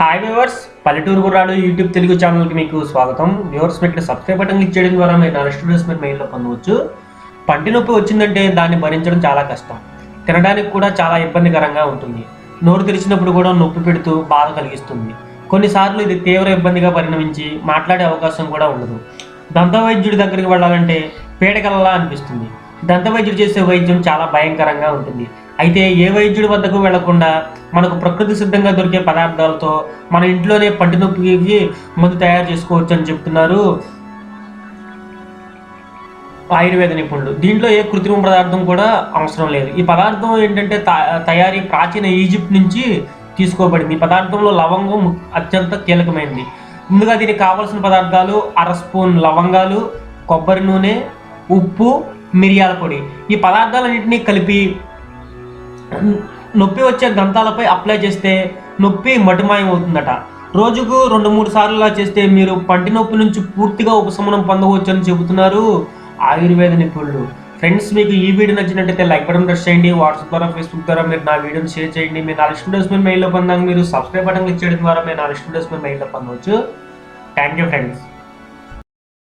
Hi viewers పల్లెటూరు గుర్రాడు YouTube Telugu ఛానల్కి మీకు స్వాగతం. వ్యూవర్స్ మీకు సబ్స్క్రైబ్ బటన్ క్లిక్ చేయడం ద్వారా మీరు నా రెస్టారెంట్స్ మీరు మెయిల్లో పొందవచ్చు. పంటి నొప్పి వచ్చిందంటే దాన్ని భరించడం చాలా కష్టం. తినడానికి కూడా చాలా ఇబ్బందికరంగా ఉంటుంది. నోరు తెరిచినప్పుడు కూడా నొప్పి పెడుతూ బాధ కలిగిస్తుంది. కొన్నిసార్లు ఇది తీవ్ర ఇబ్బందిగా పరిణమించి మాట్లాడే అవకాశం కూడా ఉండదు. దంత వైద్యుడి దగ్గరికి వెళ్ళాలంటే పీడకలలా అనిపిస్తుంది. దంత వైద్యుడు చేసే వైద్యం చాలా భయంకరంగా ఉంటుంది. అయితే ఏ వైద్యుడి వద్దకు వెళ్ళకుండా మనకు ప్రకృతి సిద్ధంగా దొరికే పదార్థాలతో మన ఇంట్లోనే పంటి నొప్పికి మందు తయారు చేసుకోవచ్చు అని చెప్తున్నారు. ఆయుర్వేద నిపుణులు. దీంట్లో ఏ కృత్రిమ పదార్థం కూడా అవసరం లేదు. ఈ పదార్థం ఏంటంటే తా- తయారీ ప్రాచీన ఈజిప్ట్ నుంచి తీసుకోబడింది. ఈ పదార్థంలో లవంగం అత్యంత కీలకమైనది ముందుగా దీనికి కావాల్సిన పదార్థాలు అర స్పూన్ లవంగాలు కొబ్బరి నూనె ఉప్పు మిరియాల పొడి. ఈ పదార్థాలన్నింటినీ కలిపి నొప్పి వచ్చే దంతాలపై అప్లై చేస్తే నొప్పి మటుమాయం అవుతుందట రోజుకు రెండు మూడు సార్లు ఇలా చేస్తే మీరు పంటి నొప్పి నుంచి పూర్తిగా ఉపశమనం పొందవచ్చు అని చెబుతున్నారు ఆయుర్వేద నిపుణులు. ఫ్రెండ్స్ మీకు ఈ వీడియో నచ్చినట్టయితే లైక్ బటన్ ప్రెస్ చేయండి. వాట్సాప్ ద్వారా ఫేస్బుక్ ద్వారా మీరు నా వీడియోని షేర్ చేయండి. మీరు నాలుగు స్టూడెంట్స్ మీరు మెయిల్లో పొందాక మీరు సబ్స్క్రైబ్ బటన్ క్లిక్ చేయడం ద్వారా మీరు నాలుగు స్టూడెంట్స్ మీరు మెయిల్లో పొందవచ్చు. Thank you friends.